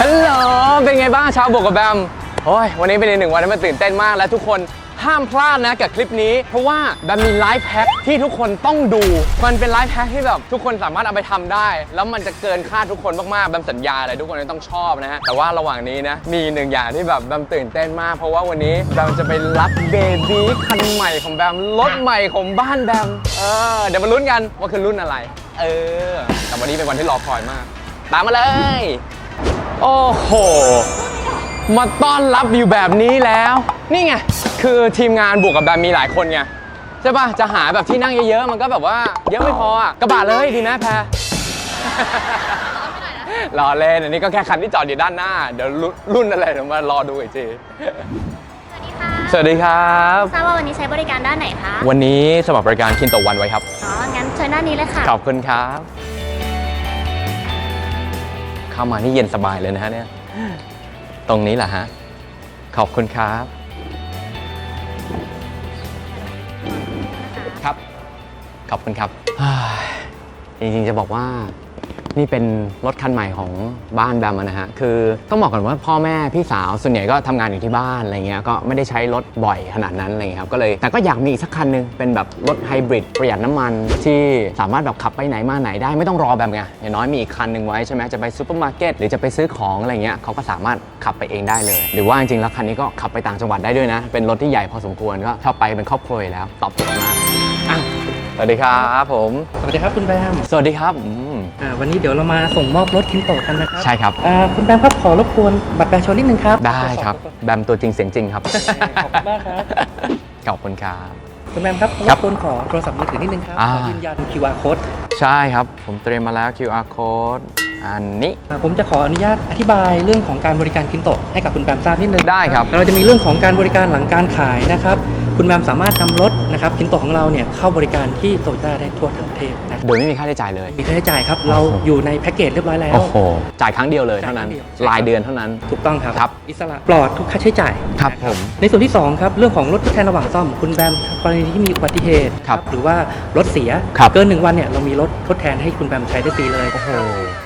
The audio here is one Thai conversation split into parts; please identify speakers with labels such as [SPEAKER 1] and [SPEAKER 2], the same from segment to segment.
[SPEAKER 1] ฮัลโหล เป็นไงบ้างชาวบวกกับแบมโอ้ย วันนี้เป็นอีกหนึ่งวันที่มันตื่นเต้นมากและทุกคนห้ามพลาดนะกับคลิปนี้ เพราะว่าแบมมีไลฟ์แพ็คที่ทุกคนต้องดู มันเป็นไลฟ์แพ็คที่แบบทุกคนสามารถเอาไปทำได้ แล้วมันจะเกินคาดทุกคนมากๆแบมสัญญาเลยทุกคนต้องชอบนะฮะ แต่ว่าระหว่างนี้นะ มีหนึ่งอย่างที่แบบแบมตื่นเต้นมาก เพราะว่าวันนี้แบมจะไปรับเบบีคันใหม่ของแบมรถใหม่ของบ้านแบมเออเดี๋ยวมาลุ้นกันว่าคือรุ่นอะไร เออ แต่วันนี้เป็นวันที่รอคอยมาก ตามมาเลย โอ้โห มาต้อนรับอยู่แบบนี้แล้ว นี่ไง คือทีมงานบวกกับแบมมีหลายคนไง ใช่ป่ะจะหาแบบที่นั่งเยอะๆ มันก็แบบว่า เยอะไม่พออะกระบะเลยดีไหมแพรรอเล่นอันนี้ก็แค่คันที่จอดอยู่ด้านหน้า เดี๋ยวรุ่นรุ่นอะไรเดี๋ยวมารอดูอีกที
[SPEAKER 2] สวัสดีค่ะ
[SPEAKER 1] สวัสดีครับ
[SPEAKER 2] ทราบว่าวันนี้ใช้บริการด้านไหนคะ
[SPEAKER 1] วันนี้สมัครบริการคินโตวันไว้ครับ
[SPEAKER 2] อ๋อ งั้นเชิญด้านนี้เลยค่ะ
[SPEAKER 1] ขอบคุณครับ เข้ามานี่เย็นสบายเลยนะฮะเนี่ย ตรงนี้แหละฮะ ขอบคุณครับ ครับ ขอบคุณครับ จริงๆจะบอกว่า นี่เป็นรถคันใหม่ของบ้านแบมอะนะฮะ คือต้องบอกก่อนว่าพ่อแม่พี่สาวส่วนใหญ่ก็ทำงานอยู่ที่บ้านอะไรเงี้ย ก็ไม่ได้ใช้รถบ่อยขนาดนั้นอะไรเงี้ยครับ ก็เลย แต่ก็อยากมีอีกสักคันหนึง เป็นแบบรถไฮบริดประหยัดน้ำมันที่สามารถแบบขับไปไหนมาไหนได้ไม่ต้องรอแบบไง อย่างน้อยมีอีกคันหนึ่งไว้ใช่ไหมจะไปซูเปอร์มาร์เก็ตหรือจะไปซื้อของอะไรเงี้ยเขาก็สามารถขับไปเองได้เลย หรือว่าจริงๆแล้วคันนี้ก็ขับไปต่างจังหวัดได้ด้วยนะ เป็นรถที่ใหญ่พอสมควรก็ชอบไปเป็นครอบครัวอยู่แล้วตอบโจทย์มากอะสวัสดีครับผม
[SPEAKER 3] สวัสดีครับคุณแบม
[SPEAKER 1] สวัสดีครับ อืม
[SPEAKER 3] อ่าวันนี้เดี๋ยวเรามาส่งมอบรถคินโตะกันนะครับ
[SPEAKER 1] ใช่ครับ
[SPEAKER 3] อ่าคุณแบมครับขอรบกวนบัตรประชาชนนิดนึงครับ
[SPEAKER 1] ได้ครับ แบมตัวจริงเสียงจริงครับ
[SPEAKER 3] ขอบคุณมากครับ
[SPEAKER 1] ขอบคุณครับ
[SPEAKER 3] คุณแบมครับ
[SPEAKER 1] ค
[SPEAKER 3] ร
[SPEAKER 1] รับ บ
[SPEAKER 3] กวนขอโทรศัพท์มือถือนิดนึงครับ
[SPEAKER 1] อ่า
[SPEAKER 3] ขอยืนยัน QR code
[SPEAKER 1] ใช่ครับ ผมเตรียมมาแล้ว QR code อันนี้
[SPEAKER 3] อ่าผมจะขออนุญาตอธิบายเรื่องของการบริการคินโตะให้กับคุณแบมทราบนิดนึง
[SPEAKER 1] ได้ครับ
[SPEAKER 3] เราจะมีเรื่องของการบริการหลังการขายนะครับ คุณแบมสามารถนำรถนะครับคินโตะของเราเนี่ยเข้าบริการที่โตโยต้าได้ทั่วทั้งประเทศนะครับ
[SPEAKER 1] โดยไม่มีค่าใช้จ่ายเลย
[SPEAKER 3] มีค่าใช้จ่ายครับ เราอยู่ในแพ็กเกจเรียบร้อยแล้ว
[SPEAKER 1] โอ้โห จ่ายครั้งเดียวเลยเท่านั้น
[SPEAKER 3] จ่ายครั้งเดียว
[SPEAKER 1] รายเดือนเท่านั้น
[SPEAKER 3] ถูกต้องครับ
[SPEAKER 1] ครับ
[SPEAKER 3] อิสระปลอดทุกค่าใช้จ่าย
[SPEAKER 1] ครับ
[SPEAKER 3] นะ
[SPEAKER 1] ผม
[SPEAKER 3] ในส่วนที่ 2 ครับ เรื่องของรถทดแทนระหว่างซ่อม คุณแบมกรณีที่มีอุบัติเหตุ
[SPEAKER 1] ครับ
[SPEAKER 3] หรือว่ารถเสีย
[SPEAKER 1] ครับ
[SPEAKER 3] เกินหนึ่งวันเนี่ยเรามีรถทดแทนให้คุณแบมใช้ได้ฟรีเลย
[SPEAKER 1] โอ้โห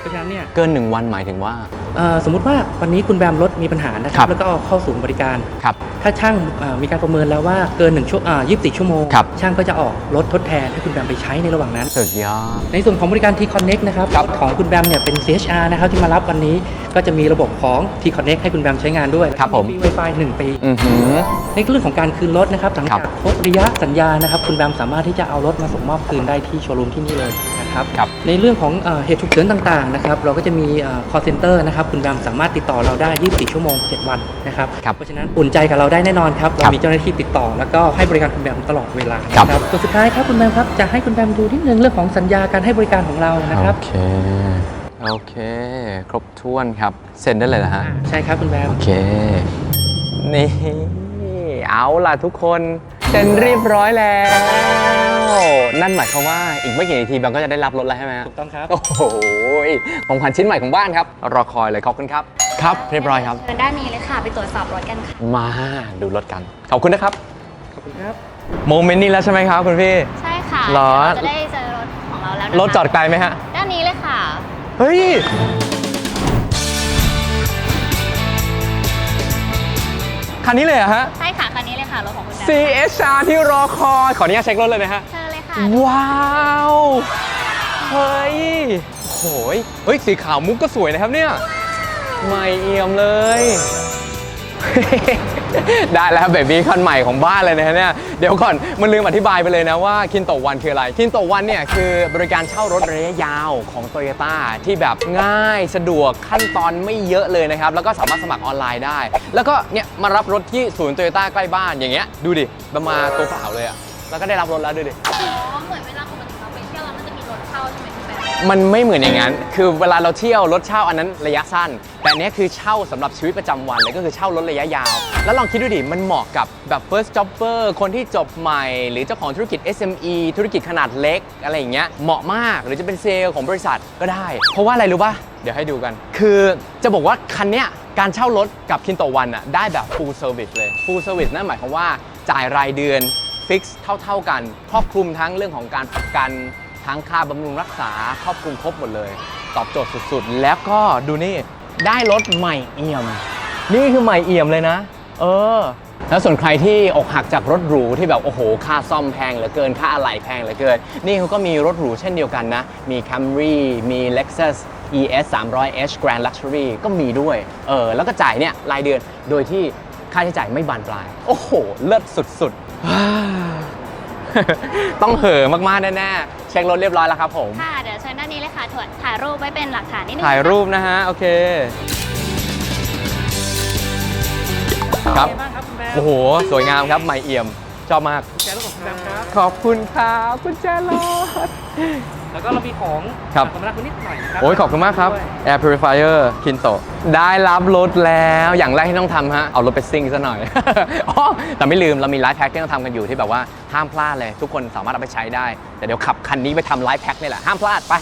[SPEAKER 3] เพราะฉะนั้น เนี่ย
[SPEAKER 1] เกินหนึ่งวันหมายถึงว่า
[SPEAKER 3] เอ่อสมมุติว่าวันนี้คุณแบมรถมีปัญหานะค
[SPEAKER 1] ครั
[SPEAKER 3] รับบ แล้วก็เอาเข้าศูนย์บริการ
[SPEAKER 1] ครับ
[SPEAKER 3] ถ้าช่างเอ่อมีการประเมินแล้วว่าเกิน1ชั่วอ่า24 ชั่วโมง
[SPEAKER 1] ครับ
[SPEAKER 3] ช่างก็จะออกรถทดแทนให้คุณแบมไปใช้ในระหว่างนั้น
[SPEAKER 1] สุดยอด
[SPEAKER 3] ในส่วนของบริการ T Connect นะครับ
[SPEAKER 1] ครับ
[SPEAKER 3] รถของคุณแบมเนี่ยเป็น CHR นะครับที่มารับวันนี้ก็จะมีระบบของ T Connect ให้คุณแบมใช้งานด้วย
[SPEAKER 1] ครับผม
[SPEAKER 3] มี Wi-Fi 1 ปี
[SPEAKER 1] อือหือ
[SPEAKER 3] ในเรื่องของการคืนรถนะครับหลัง
[SPEAKER 1] ครั
[SPEAKER 3] จาก
[SPEAKER 1] บ
[SPEAKER 3] ครบระยะสัญญานะครับคุณแบมสามารถที่จะเอารถมาส่งมอบคืนได้ที่โชว์รูมที่นี่เลย นะครับ
[SPEAKER 1] ครับ
[SPEAKER 3] ในเรื่องของเอ่อเหตุฉุกเฉินต่างๆนะครับเราก็จะมีเอ่อ call center นะครับคุณแบมสามารถติดต่อเราได้ 24 ชั่วโมง 7 วันนะครับ
[SPEAKER 1] ครับ
[SPEAKER 3] เพราะฉะนั้นอุ่นใจกับเราได้แน่นอนครับ
[SPEAKER 1] ครั
[SPEAKER 3] เรา
[SPEAKER 1] บ
[SPEAKER 3] มีเจ้าหน้าที่ติดต่อ แล้วก็ให้บริการคุณแบมตลอดเวลา
[SPEAKER 1] ครับ
[SPEAKER 3] นะส่วนสุดท้ายครับคุณแบมครับจะให้คุณแบมดูนิดนึงเรื่องของสัญญาการให้บริการของเรานะครับ
[SPEAKER 1] โอเค โอเค ครบถ้วนครับ เซ็นได้เลยนะฮะ
[SPEAKER 3] อ่าใช่ครับคุณแบม
[SPEAKER 1] โอเค นี่ เอาล่ะทุกคน เซ็นเรียบร้อยแล้ว นั่นหมายความว่าอีกไม่กี่นาทีแบงก็จะได้รับรถแล้วใช่ไหมฮะ
[SPEAKER 3] ถูกต้องครับ
[SPEAKER 1] โอ้โหของขวัญชิ้นใหม่ของบ้านครับ รอคอยเลยขอบคุณครับ ครับ เรียบร้อยครับ
[SPEAKER 2] เชิญด้านนี้เลยค่ะ ไปตรวจสอบรถกันค่ะ
[SPEAKER 1] มาดูรถกัน ขอบคุณนะครับ
[SPEAKER 3] ขอบคุณครับ
[SPEAKER 1] โมเมนต์นี้แล้วใช่ไหมครับคุณพี่
[SPEAKER 2] ใช่ค่ะ
[SPEAKER 1] เหรอ
[SPEAKER 2] เดี๋ยวเราจะได้เจอรถของเราแล้วนะคะ
[SPEAKER 1] รถจอดไกลไหมฮะ
[SPEAKER 2] ด้านนี้เลยค่ะ
[SPEAKER 1] เฮ้ย คันนี้เลยเหรอะฮะ
[SPEAKER 2] ใช่ ค่ะคันนี้เลยค่ะรถของคุณแบม
[SPEAKER 1] CHR ที่รอคอยขออนุญาตเช็ครถเลยนะฮะ
[SPEAKER 2] เชิญเลยค่ะ
[SPEAKER 1] ว้าว เฮ้ยโหยเฮ้ย สีขาวมุกก็สวยนะครับเนี่ย ไม่เอี่ยมเลย ได้แล้วเบบี้คันใหม่ของบ้านเลยนะฮะเนี่ยเดี๋ยวก่อนมันลืมอธิบายไปเลยนะว่าคินโตวันคืออะไรคินโตวันเนี่ยคือบริการเช่ารถระยะยาวของ t o y ยต้ที่แบบง่ายสะดวกขั้นตอนไม่เยอะเลยนะครับ แล้วก็สามารถสมัครออนไลน์ได้ แล้วก็เนี่ยมารับรถที่ศูนย์โตโยต้าใกล้บ้านอย่างเงี้ยดูดิมามาตัวเปล่าเลยอะแล้วก็ได้รับรถแล้วดูดิ
[SPEAKER 2] อ๋อ เหมือนเวลาปกติเรา มันไม่
[SPEAKER 1] เหมือนอย่างนั้น คือเวลาเราเที่ยวรถเช่าอันนั้นระยะสั้น แต่อันเนี้ยคือเช่าสำหรับชีวิตประจำวันเลยก็คือเช่ารถระยะยาว แล้วลองคิดดูดิ มันเหมาะกับแบบ first jobber คนที่จบใหม่ หรือเจ้าของธุรกิจ SME ธุรกิจขนาดเล็กอะไรอย่างเงี้ย เหมาะมาก หรือจะเป็นเซลล์ของบริษัทก็ได้ เพราะว่าอะไรรู้ป่ะ เดี๋ยวให้ดูกัน คือจะบอกว่าคันเนี้ยการเช่ารถกับคินโตวันอะได้แบบ full service เลย full service นั่นหมายความว่าจ่ายรายเดือนฟิกซ์เท่า ๆกัน ครอบคลุมทั้งเรื่องของการประกัน ทั้งค่าบำรุงรักษาครอบคลุมครบหมดเลย ตอบโจทย์สุดๆ แล้วก็ดูนี่ได้รถใหม่เอี่ยม นี่คือใหม่เอี่ยมเลยนะ เออ แล้วส่วนใครที่อกหักจากรถหรูที่แบบโอ้โห ค่าซ่อมแพงเหลือเกินค่าอะไหล่แพงเหลือเกิน นี่เขาก็มีรถหรูเช่นเดียวกันนะ มี Camry มี Lexus ES 300h Grand Luxury ก็มีด้วย เออ แล้วก็จ่ายเนี่ยรายเดือนโดยที่ค่าใช้จ่ายไม่บานปลาย โอ้โห เลิศสุดๆ ต้องเห่อะมากๆแน่ๆเช็ครถเรียบร้อยแล้วครับผม
[SPEAKER 2] ค่ะ เดี๋ยวเชิญด้านนี้เลยค่ะถ่ายถ่ายรูปไว้เป็นหลักฐานนิดนึง
[SPEAKER 1] ถ่าย
[SPEAKER 2] นะคะ
[SPEAKER 1] รูปนะฮะ โอเค ครับ
[SPEAKER 3] เป็นไงบ้างครับคุณแบม
[SPEAKER 1] โอ้โห สวยงามครับใหม่เอี่ยม ชอบมาก
[SPEAKER 3] แจรถของคุณแบมครับ
[SPEAKER 1] ขอบคุณครับคุณแจรถ
[SPEAKER 3] แล้วก็เรามีของ
[SPEAKER 1] ครับ
[SPEAKER 3] สำหรับคุณนิดหน่อยนะครั
[SPEAKER 1] โอ้ยขอบคุณมากครับ
[SPEAKER 3] ด้วย
[SPEAKER 1] Air Purifier Kinto ได้รับรถแล้วอย่างแรกที่ต้องทำฮะ เอารถไปซิ่งซะหน่อย อ๋อแต่ไม่ลืมเรามีไลฟ์แพ็คที่ต้องทำกันอยู่ที่แบบว่าห้ามพลาดเลย ทุกคนสามารถเอาไปใช้ได้ แต่เดี๋ยวขับคันนี้ไปทำไลฟ์แพ็คนี่แหละ ห้ามพลาดไป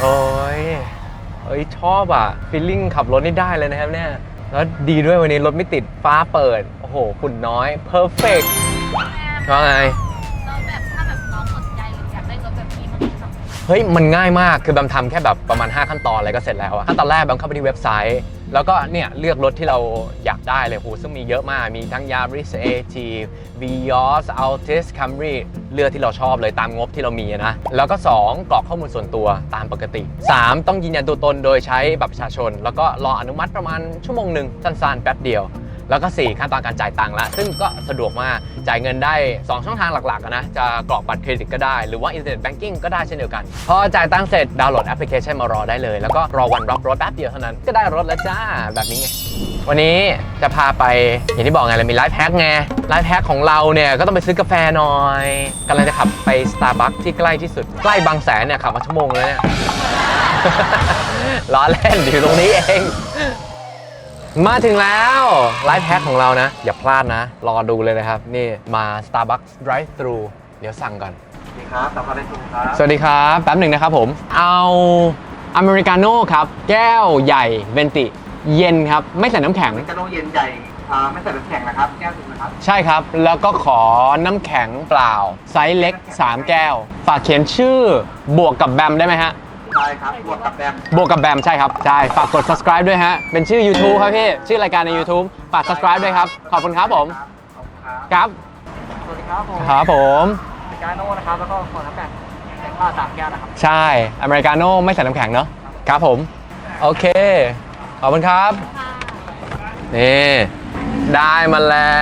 [SPEAKER 1] โอ้ยเอ้ยชอบอะฟีลลิ่งขับรถนี่ได้เลยนะครับเนี่ย แล้วดีด้วยวันนี้รถไม่ติดฟ้าเปิด โอ้โหฝุ่นน้อยเพอร์เฟกต์ว่าไง
[SPEAKER 2] เราแบบถ้าแบบน้องสนใจหรืออยากได้รถแบบนี้มันมีสอง
[SPEAKER 1] เฮ้ย มันง่ายมากคือแบมทำแค่แบบประมาณ 5 ขั้นตอนอะไรก็เสร็จแล้วอะขั้นตอนแรกแบมเข้าไปที่เว็บไซต์ แล้วก็เนี่ยเลือกรถที่เราอยากได้เลยโหซึ่งมีเยอะมาก มีทั้ง Yaris AT Vios Altis Camry เลือกที่เราชอบเลยตามงบที่เรามีนะ แล้วก็ 2 กรอกข้อมูลส่วนตัวตามปกติ 3 ต้องยืนยันตัวตนโดยใช้บัตรประชาชน แล้วก็รออนุมัติประมาณชั่วโมงหนึ่งสั้นๆแป๊บเดียว แล้วก็ 4 ขั้นตอนการจ่ายตังค์ละซึ่งก็สะดวกมากจ่ายเงินได้ 2 ช่องทางหลักๆนะจะกรอกบัตรเครดิตก็ได้ หรือว่า Internet Banking ก็ได้เช่นเดียวกัน พอจ่ายตังค์เสร็จดาวน์โหลดแอปพลิเคชันมารอได้เลย แล้วก็รอวันรับรถแป๊บเดียวเท่านั้นก็ได้รถแล้วจ้าแบบนี้ไงวันนี้จะพาไปอย่างที่บอกไงเรามีไลฟ์แพ็คไงไลฟ์แพ็คของเราเนี่ยก็ต้องไปซื้อกาแฟหน่อยกำลังจะขับไป Starbucks ที่ใกล้ที่สุดใกล้บางแสนเนี่ยขับมาชั่วโมงเลยเนี่ยล้อเล่นอยู่ตรงนี้เอง มาถึงแล้วไลฟ์แพ็คของเรานะ อย่าพลาดนะ รอดูเลยนะครับ นี่มา Starbucks Drive Thru เดี๋ยวสั่งก่อน
[SPEAKER 3] สวัสดีครับสำหรับได้ถูกครับ
[SPEAKER 1] สวัสดีครับ แป๊บหนึ่งนะครับผม เอาอเมริกาโน่ครับ แก้วใหญ่เวนติเย็นครับ ไม่ใส่น้ำแข็ง
[SPEAKER 4] กระโดงเย็นใหญ่อ่าไม่ใส่น้ำแข็งนะครับ แก้วหนึงนะครับ
[SPEAKER 1] ใช่ครับ แล้วก็ขอน้ำแข็งเปล่า ไซส์เล็ก 3 แก้ว ฝากเขียนชื่อบวกกับแบมได้ไหมฮะ
[SPEAKER 4] ใช่ครับบวกกับแบม
[SPEAKER 1] บวกกับแบมใช่ครับใช่ฝากกด subscribe ด้วยฮะ เป็นชื่อ YouTube ครับพี่ ชื่อรายการใน YouTube ฝาก subscribe ด้วยครับ ขอบคุณครับผม
[SPEAKER 4] ขอบคุณครับ
[SPEAKER 1] ครับ
[SPEAKER 4] สวัสดีครับผม
[SPEAKER 1] ครับผม
[SPEAKER 4] กาโน่นะครับ แล้วก็ขอน้ำแข็งแข็งผ้าสามแก้วนะครับ
[SPEAKER 1] ใช่ อเมริกาโน่ไม่ใส่น้ำแข็งเนอะครับผม โอเค ขอบคุณครับ
[SPEAKER 2] ค่ะ
[SPEAKER 1] นี่ ได้มาแล้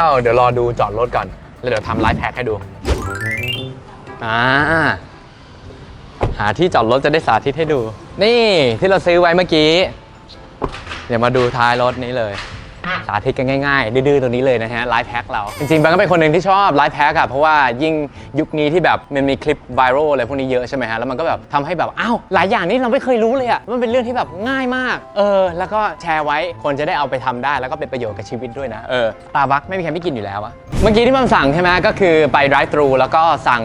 [SPEAKER 1] ว เดี๋ยวรอดูจอดรถก่อน แล้วเดี๋ยวทำไลฟ์แพ็คให้ดู อ่า หาที่จอดรถจะได้สาธิตให้ดู นี่ที่เราซื้อไว้เมื่อกี้ เดี๋ยวมาดูท้ายรถนี้เลย สาธิตกันง่ายๆ ดื้อๆตัวนี้เลยนะฮะไลฟ์แพ็คเรา จริงๆบังก็เป็นคนหนึ่งที่ชอบไลฟ์แพ็คอะเพราะว่ายิ่งยุคนี้ที่แบบมันมีคลิปไวรัลอะไรพวกนี้เยอะใช่ไหมฮะแล้วมันก็แบบทำให้แบบอ้าวหลายอย่างนี่เราไม่เคยรู้เลยอะมันเป็นเรื่องที่แบบง่ายมาก เออ แล้วก็แชร์ไว้คนจะได้เอาไปทำได้แล้วก็เป็นประโยชน์กับชีวิตด้วยนะเออตาบักไม่มีใครไม่กินอยู่แล้วอะเมื่อกี้ที่มันสั่งใช่ไหมก็คือไป drive thru แล้วก็สั่ง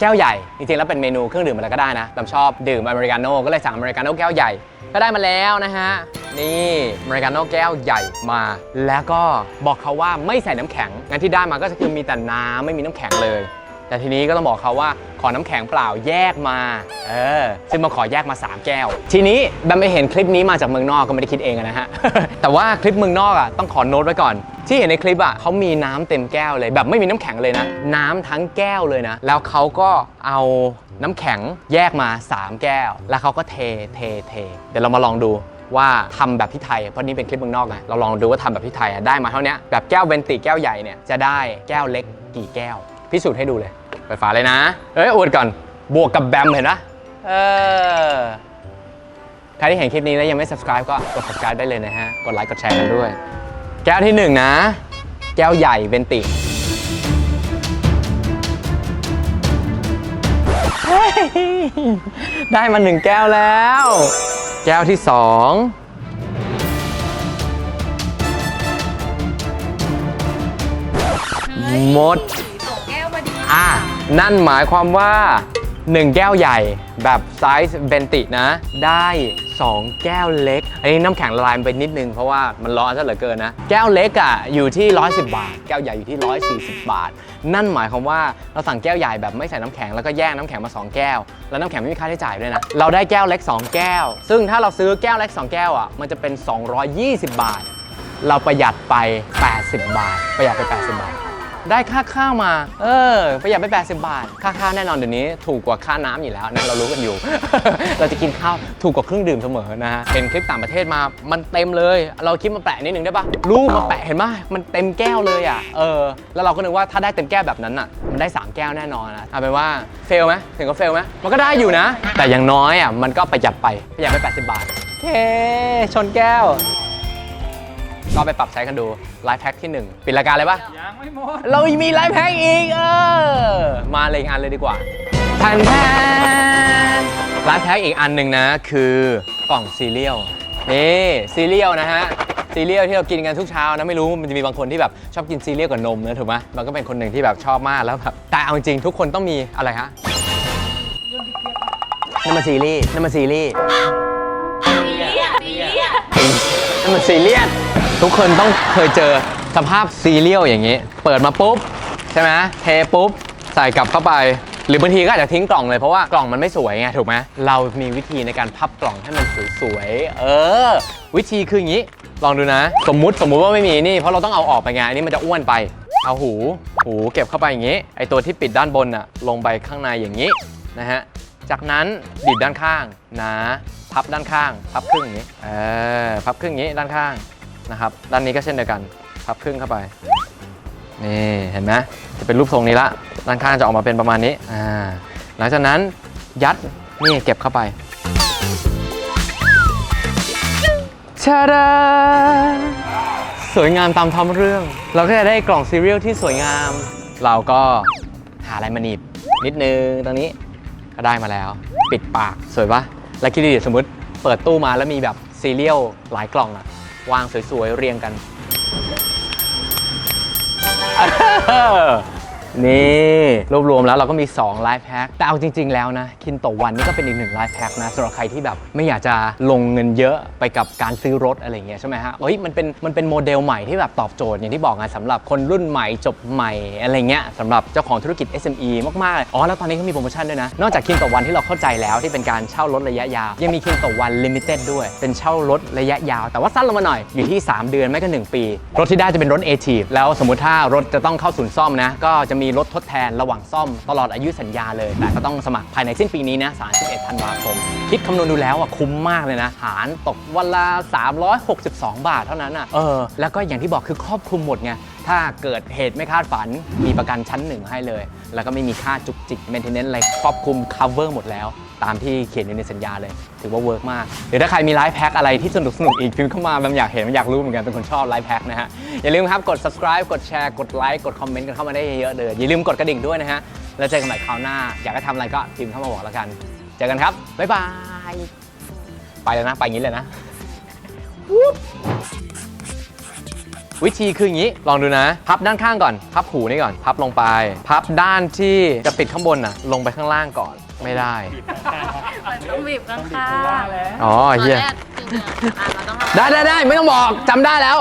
[SPEAKER 1] แก้วใหญ่ จริงๆ แล้วเป็นเมนูเครื่องดื่มอะไรก็ได้นะผมชอบดื่มอเมริกาโน่ก็เลยสั่งอเมริกาโน่แก้วใหญ่ ก็ได้มาแล้วนะฮะ นี่อเมริกาโน่แก้วใหญ่มา แล้วก็บอกเขาว่าไม่ใส่น้ำแข็งงั้นที่ได้มาก็คือมีแต่น้ำไม่มีน้ำแข็งเลย แต่ทีนี้ก็ต้องบอกเขาว่าขอน้ำแข็งเปล่าแยกมา เออ ซึ่งมาขอแยกมา 3 แก้ว ทีนี้แบมไปเห็นคลิปนี้มาจากเมืองนอกก็ไม่ได้คิดเองนะฮะ แต่ว่าคลิปเมืองนอกอะต้องขอโน้ตไว้ก่อน ที่เห็นในคลิปอะเขามีน้ำเต็มแก้วเลย แบบไม่มีน้ำแข็งเลยนะ น้ำทั้งแก้วเลยนะ แล้วเขาก็เอาน้ำแข็งแยกมา 3 แก้ว แล้วเขาก็เท เท เท เดี๋ยวเรามาลองดูว่าทำแบบที่ไทย เพราะนี่เป็นคลิปเมืองนอกไง เราลองดูว่าทำแบบที่ไทยได้มาเท่านี้แบบแก้วเวนติแก้วใหญ่เนี่ยจะได้แก้วเล็กกี่แก้ว พิสูจน์ให้ดูเลย เปิดฝาเลยนะเอ้ยอวดก่อน บวกกับแบมเห็นปะเออใครที่เห็นคลิปนี้แล้วยังไม่ subscribe ก็กด subscribe ได้เลยนะฮะ กดไลค์กดแชร์กันด้วย แก้วที่หนึ่งนะ แก้วใหญ่เบนติเฮ้ยได้มาหนึ่งแก้วแล้ว แก้วที่สองหมด
[SPEAKER 2] ส องแก้วพอดี
[SPEAKER 1] อะนั่นหมายความว่า 1 แก้วใหญ่แบบไซส์เบนตินะ ได้ 2 แก้วเล็ก อันนี้น้ำแข็งละลายไปนิดนึง เพราะว่ามันร้อนซะเหลือเกินนะ แก้วเล็กอะอยู่ที่ 110 บาท แก้วใหญ่อยู่ที่ 140 บาท นั่นหมายความว่าเราสั่งแก้วใหญ่แบบไม่ใส่น้ำแข็งแล้วก็แยกน้ำแข็งมา 2 แก้ว แล้วน้ำแข็งไม่มีค่าใช้จ่ายด้วยนะ เราได้แก้วเล็ก 2 แก้ว ซึ่งถ้าเราซื้อแก้วเล็ก 2 แก้วอะมันจะเป็น 220 บาท เราประหยัดไป 80 บาท ประหยัดไป 80 บาท ได้ค่าข้าวมา เออประหยัดไป 80 บาท ค่าข้าวแน่นอนเดี๋ยวนี้ถูกกว่าค่าน้ำอยู่แล้วนะเรารู้กันอยู่ เราจะกินข้าวถูกกว่าเครื่องดื่มเสมอนะฮะเห็นคลิปต่างประเทศมามันเต็มเลย เราคลิปมาแปะนิดนึงได้ปะรูปมาแปะเห็นปะมันเต็มแก้วเลยอะเออแล้วเราก็นึกว่าถ้าได้เต็มแก้วแบบนั้นอะมันได้ 3 แก้วแน่นอนนะเอาเป็นว่าเฟลไหมถึงก็เฟลไหมมันก็ได้อยู่นะ แต่อย่างน้อยอะมันก็ประหยัดไปประหยัดไป 80 บาทเคชนแก้ว ก็ไปปรับใช้กันดูไลฟ์แพ็คที่ 1 ปิดรายการเลยปะ
[SPEAKER 4] ยังไม่หมด
[SPEAKER 1] เรามีไลฟ์แพ็คอีกเออ มาเลยอีกอันเลยดีกว่าแทนแทนไลฟ์แพ็คอีกอันหนึ่งนะ คือกล่องซีเรียลนี่ซีเรียลนะฮะซีเรียลที่เรากินกันทุกเช้านะไม่รู้มันจะมีบางคนที่แบบชอบกินซีเรียลกับนมนะถูกไหมมันก็เป็นคนหนึ่งที่แบบชอบมากแล้วแบบแต่เอาจริงๆทุกคนต้องมีอะไรฮะนั่นมันซีรีส์นั่นมันซีรีส์นั่นมันซีเรียส ทุกคนต้องเคยเจอสภาพซีเรียลอย่างนี้ เปิดมาปุ๊บ ใช่ไหมเทปุ๊บ ใส่กลับเข้าไป หรือบางทีก็อาจจะทิ้งกล่องเลยเพราะว่ากล่องมันไม่สวยไงถูกไหมเรามีวิธีในการพับกล่องให้มันสวยๆเออ วิธีคืออย่างนี้ ลองดูนะ สมมุติสมมุติว่าไม่มีนี่เพราะเราต้องเอาออกไปไงอันนี้มันจะอ้วนไปเอาหู หูเก็บเข้าไปอย่างนี้ ไอตัวที่ปิดด้านบนอะลงไปข้างในอย่างนี้นะฮะ จากนั้นดีดด้านข้างนะพับด้านข้าง พับครึ่งอย่างนี้ เออ พับครึ่งอย่างนี้ด้านข้าง นะครับ ด้านนี้ก็เช่นเดียวกัน พับครึ่งเข้าไป นี่เห็นไหมจะเป็นรูปทรงนี้ละ ด้านข้างจะออกมาเป็นประมาณนี้ อ่า หลังจากนั้นยัดนี่เก็บเข้าไปชาดาสวยงามตามท้องเรื่อง เราก็จะได้กล่องซีเรียลที่สวยงาม เราก็หาอะไรมาหนีบนิดนึงตรงนี้ก็ได้มาแล้ว ปิดปากสวยปะแล้วคิดดีๆสมมติเปิดตู้มาแล้วมีแบบซีเรียลหลายกล่องอะ วางสวยๆ เรียงกัน นี่รวบรวมแล้วเราก็มี 2 ไลฟ์แพ็คแต่เอาจริง ๆ แล้วนะคินโตวันนี่ก็เป็นอีกหนึ่งไลฟ์แพ็คนะสำหรับใครที่แบบไม่อยากจะลงเงินเยอะไปกับการซื้อรถอะไรเงี้ยใช่ไหมฮะเฮ้ยมันเป็นมันเป็นโมเดลใหม่ที่แบบตอบโจทย์อย่างที่บอกไงสำหรับคนรุ่นใหม่จบใหม่อะไรเงี้ยสำหรับเจ้าของธุรกิจ SME มากๆเลยอ๋อแล้วตอนนี้เขามีโปรโมชั่นด้วยนะ นอกจากคินโตวันที่เราเข้าใจแล้วที่เป็นการเช่ารถระยะยาว ยังมีคินโตวันลิมิเต็ดด้วยเป็นเช่ารถระยะยาว แต่ว่าสั้นลงมาหน่อยอยู่ที่ 3 เดือนไม่ก็1ปี รถที่ได้จะเป็นรถ a t i v แล้วสมมติถ้ารถจะต้องเข้าศูนย์ซ่อมนะก็จะมีรถทดแทนระหว่างซ่อมตลอดอายุสัญญาเลย แต่ก็ต้องสมัครภายในสิ้นปีนี้นะ 31 ธันวาคม คิดคำนวณดูแล้วอะคุ้มมากเลยนะ หารตกวันละ 362 บาทเท่านั้นอะ เออ แล้วก็อย่างที่บอกคือครอบคลุมหมดไง ถ้าเกิดเหตุไม่คาดฝัน มีประกันชั้นหนึ่งให้เลย แล้วก็ไม่มีค่าจุกจิก maintenance อะไรครอบคลุม cover หมดแล้ว ตามที่เขียนอยู่ในสัญญาเลย ถือว่าเวิร์กมากหรือถ้าใครมีไลฟ์แพ็คอะไรที่สนุกสนุกอีกพิมพ์เข้ามาแบบอยากเห็นอยากรู้เหมือนกันเป็นคนชอบไลฟ์แพ็คนะฮะอย่าลืมครับกด subscribe กดแชร์กดไลค์กดคอมเมนต์กันเข้ามาได้เยอะๆเลยอย่าลืมกดกระดิ่งด้วยนะฮะแล้วเจอกันใหม่คราวหน้า อยากให้ทำอะไรก็พิมพ์เข้ามาบอกแล้วกันเจอกันครับบ๊ายบายไปแล้วนะไปอย่างนี้เลยนะวิธีคืออย่างนี้ลองดูนะ พับด้านข้างก่อน พับหูนี่ก่อน พับลงไป พับด้านที่จะปิดข้างบนน่ะลงไปข้างล่างก่อน ไม่ได้
[SPEAKER 2] ต้องบีบข้างๆ
[SPEAKER 1] อ๋อ
[SPEAKER 2] ตอน
[SPEAKER 1] เฮีย
[SPEAKER 2] แรกคือเนี่ยอะเราต้องทำ
[SPEAKER 1] ได้ได้ได้ไม่ต้องบอกจำได้แล้ว